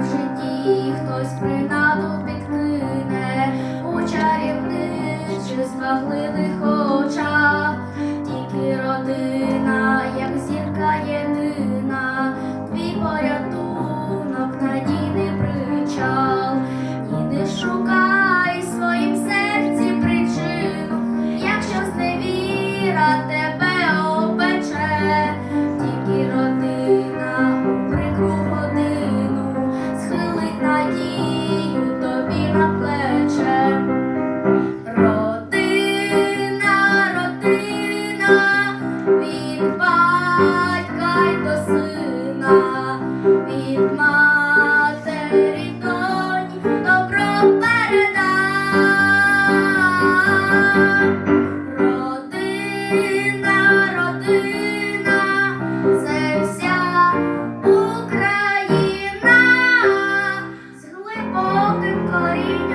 в житті хтось принаду підкине у чарівничих збагливих очах, тільки родина, як зірка єдина, твій порятунок, надійний причал, і не шукай своїм серці причину, якщо зневіра тебе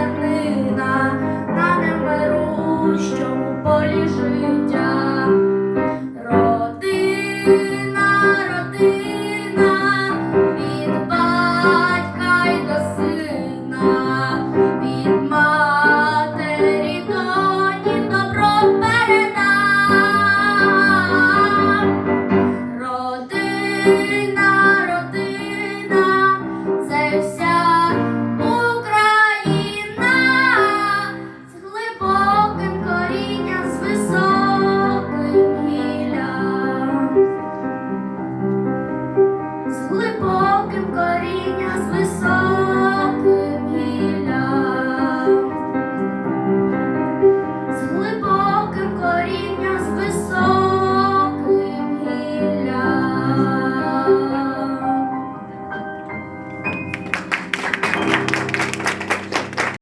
semplina. глибоким коріння з високим.